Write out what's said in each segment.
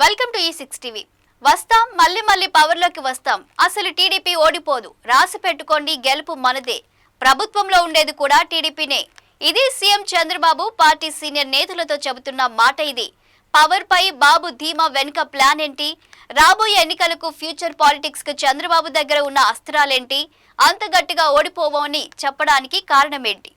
Welcome to ఈ six TV వస్తాం మళ్ళీ మళ్ళీ పవర్లోకి వస్తాం. అసలు టీడీపీ ఓడిపోదు. రాసి పెట్టుకోండి గెలుపు మనదే. ప్రభుత్వంలో ఉండేది కూడా టీడీపీనే. ఇది సీఎం చంద్రబాబు పార్టీ సీనియర్ నేతలతో చెబుతున్న మాట ఇది. పవర్ పై బాబు ధీమా వెనుక ప్లాన్ ఏంటి? రాబోయే ఎన్నికలకు ఫ్యూచర్ పాలిటిక్స్కు చంద్రబాబు దగ్గర ఉన్న అస్త్రాలేంటి? అంత గట్టిగా ఓడిపోవని చెప్పడానికి కారణమేంటి?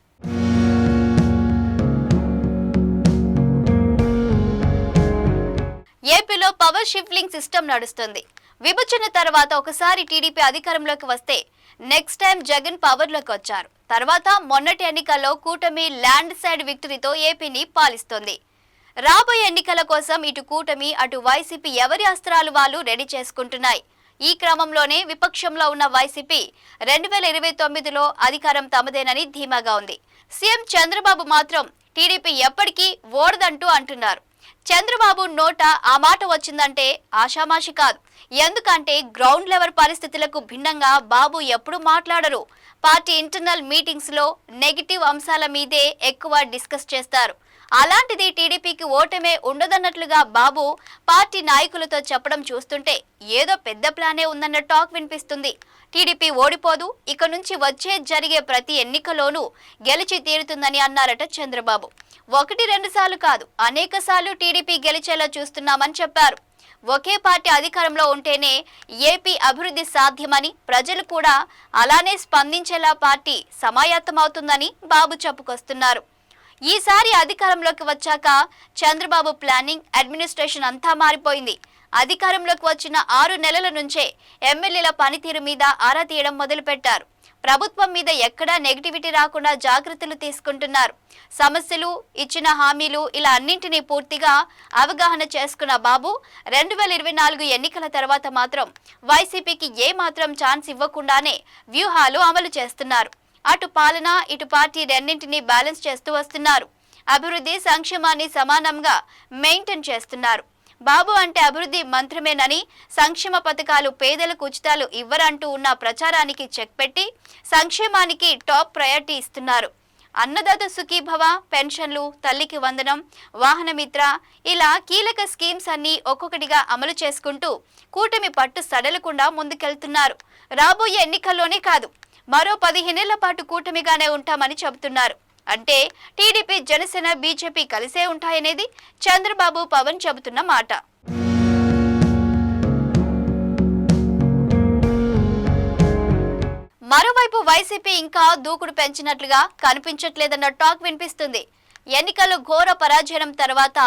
ఏపీలో పవర్ షిఫ్లింగ్ సిస్టమ్ నడుస్తుంది. విభజన తర్వాత ఒకసారి టీడీపీ అధికారంలోకి వస్తే నెక్స్ట్ టైం జగన్ పవర్లోకి వచ్చారు. తర్వాత మొన్నటి ఎన్నికల్లో కూటమి ల్యాండ్ సైడ్ విక్టరీతో ఏపీని పాలిస్తోంది. రాబోయే ఎన్నికల కోసం ఇటు కూటమి అటు వైసీపీ ఎవరి అస్త్రాలు వాళ్ళు రెడీ చేసుకుంటున్నాయి? ఈ క్రమంలోనే విపక్షంలో ఉన్న వైసీపీ రెండు వేల ఇరవై తొమ్మిదిలో అధికారం తమదేనని ధీమాగా ఉంది. సీఎం చంద్రబాబు మాత్రం టీడీపీ ఎప్పటికీ ఓడదంటూ అంటున్నారు. చంద్రబాబు నోట ఆ మాట వచ్చిందంటే ఆషామాషి కాదు. ఎందుకంటే గ్రౌండ్ లెవెల్ పరిస్థితులకు భిన్నంగా బాబు ఎప్పుడు మాట్లాడరు. పార్టీ ఇంటర్నల్ మీటింగ్స్లో నెగిటివ్ అంశాల మీదే ఎక్కువ డిస్కస్ చేస్తారు. అలాంటిది టీడీపీకి ఓటమే ఉండదన్నట్లుగా బాబు పార్టీ నాయకులతో చెప్పడం చూస్తుంటే ఏదో పెద్ద ప్లానే ఉందన్న టాక్ వినిపిస్తుంది. టీడీపీ ఓడిపోదు ఇక నుంచి వచ్చే జరిగే ప్రతి ఎన్నికలోనూ గెలిచి తీరుతుందని అన్నారట చంద్రబాబు. ఒకటి రెండు సార్లు కాదు అనేక సార్లు టీడీపీ గెలిచేలా చూస్తున్నామని చెప్పారు. ఒకే పార్టీ అధికారంలో ఉంటేనే ఏపీ అభివృద్ధి సాధ్యమని ప్రజలు కూడా అలానే స్పందించేలా పార్టీ సమాయత్తమవుతుందని బాబు చెప్పుకొస్తున్నారు. ఈసారి అధికారంలోకి వచ్చాక చంద్రబాబు ప్లానింగ్ అడ్మినిస్ట్రేషన్ అంతా మారిపోయింది. అధికారంలోకి వచ్చిన ఆరు నెలల నుంచే ఎమ్మెల్యేల పనితీరు మీద ఆరా తీయడం మొదలుపెట్టారు. ప్రభుత్వం మీద ఎక్కడా నెగిటివిటీ రాకుండా జాగ్రత్తలు తీసుకుంటున్నారు. సమస్యలు ఇచ్చిన హామీలు ఇలా అన్నింటినీ పూర్తిగా అవగాహన చేసుకున్న బాబు రెండు వేల ఇరవై నాలుగు ఎన్నికల తర్వాత మాత్రం వైసీపీకి ఏ మాత్రం ఛాన్స్ ఇవ్వకుండానే వ్యూహాలు అమలు చేస్తున్నారు. అటు పాలన ఇటు పార్టీ రెండింటినీ బ్యాలెన్స్ చేస్తూ వస్తున్నారు. అభివృద్ధి సంక్షేమాన్ని సమానంగా మెయింటైన్ చేస్తున్నారు. బాబు అంటే అభివృద్ధి మంత్రమేనని సంక్షేమ పథకాలు పేదలకు ఉచితాలు ఇవ్వరంటూ ఉన్న ప్రచారానికి చెక్ పెట్టి సంక్షేమానికి టాప్ ప్రయారిటీ ఇస్తున్నారు. అన్నదాత సుఖీభవ పెన్షన్లు తల్లికి వందనం వాహనమిత్ర ఇలా కీలక స్కీమ్స్ అన్ని ఒక్కొక్కటిగా అమలు చేసుకుంటూ కూటమి పట్టు సడలకుండా ముందుకెళ్తున్నారు. రాబోయే ఎన్నికల్లోనే కాదు మరో పదిహేనేళ్ళ పాటు కూటమిగానే ఉంటామని చెబుతున్నారు. అంటే టీడీపీ జనసేన బీజేపీ కలిసే ఉంటాయనేది చంద్రబాబు పవన్ చెబుతున్న మాట. మరోవైపు వైసీపీ ఇంకా దూకుడు పెంచినట్లుగా కనిపించట్లేదన్న టాక్ వినిపిస్తుంది. ఎన్నికలు ఘోర పరాజయం తర్వాత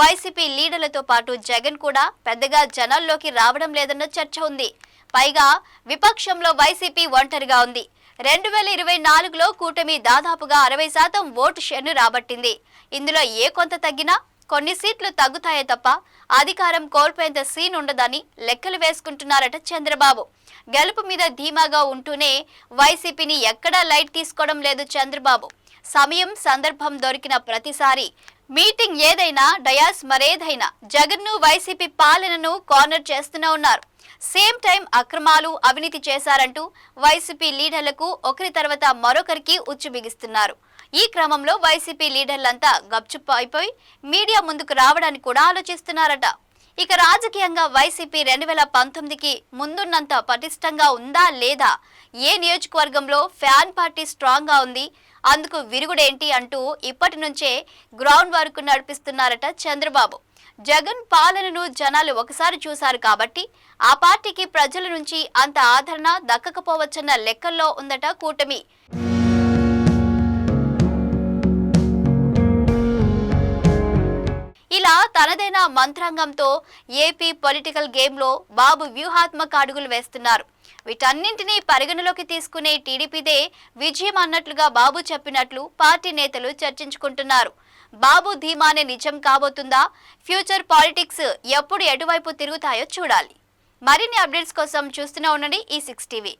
వైసీపీ లీడర్లతో పాటు జగన్ కూడా పెద్దగా జనాల్లోకి రావడం లేదన్న చర్చ ఉంది. పైగా విపక్షంలో వైసీపీ ఒంటరిగా ఉంది. రెండు వేల ఇరవై నాలుగులో కూటమి దాదాపుగా అరవై శాతం ఓటు షేర్ను రాబట్టింది. ఇందులో ఏ కొంత తగ్గినా కొన్ని సీట్లు తగ్గుతాయే తప్ప అధికారం కోల్పోయేంత సీన్ ఉండదని లెక్కలు వేసుకుంటున్నారట చంద్రబాబు. గెలుపు మీద ధీమాగా ఉంటూనే వైసీపీని ఎక్కడా లైట్ తీసుకోవడం లేదు చంద్రబాబు. సమయం సందర్భం దొరికిన ప్రతిసారి మీటింగ్ ఏదైనా డయాస్ మరేదైనా జగన్ను వైసీపీ పాలనను కార్నర్ చేస్తూనే ఉన్నారు. సేమ్ టైం అక్రమాలు అవినీతి చేశారంటూ వైసీపీ లీడర్లకు ఒకరి తర్వాత మరొకరికి ఉచ్చు బిగిస్తున్నారు. ఈ క్రమంలో వైసీపీ లీడర్లంతా గప్చుప్ అయిపోయి మీడియా ముందుకు రావడానికి కూడా ఆలోచిస్తున్నారట. ఇక రాజకీయంగా వైసీపీ రెండు వేల పంతొమ్మిదికి ముందున్నంత పటిష్టంగా ఉందా లేదా? ఏ నియోజకవర్గంలో ఫ్యాన్ పార్టీ స్ట్రాంగ్గా ఉంది? అందుకు విరుగుడేంటి అంటూ ఇప్పటి నుంచే గ్రౌండ్ వర్క్ నడిపిస్తున్నారట చంద్రబాబు. జగన్ పాలనను జనాలు ఒకసారి చూశారు కాబట్టి ఆ పార్టీకి ప్రజల నుంచి అంత ఆదరణ దక్కకపోవచ్చన్న లెక్కల్లో ఉందట కూటమి. ఇలా తనదైన మంత్రాంగంతో ఏపీ పొలిటికల్ గేమ్లో బాబు వ్యూహాత్మక అడుగులు వేస్తున్నారు. వీటన్నింటినీ పరిగణలోకి తీసుకునే టీడీపీదే విజయం అన్నట్లుగా బాబు చెప్పినట్లు పార్టీ నేతలు చర్చించుకుంటున్నారు. బాబు ధీమానే నిజం కాబోతుందా? ఫ్యూచర్ పాలిటిక్స్ ఎప్పుడు ఎటువైపు తిరుగుతాయో చూడాలి. మరిన్ని అప్డేట్స్ కోసం చూస్తూనే ఉండండి ఈ సిక్స్ టీవీ.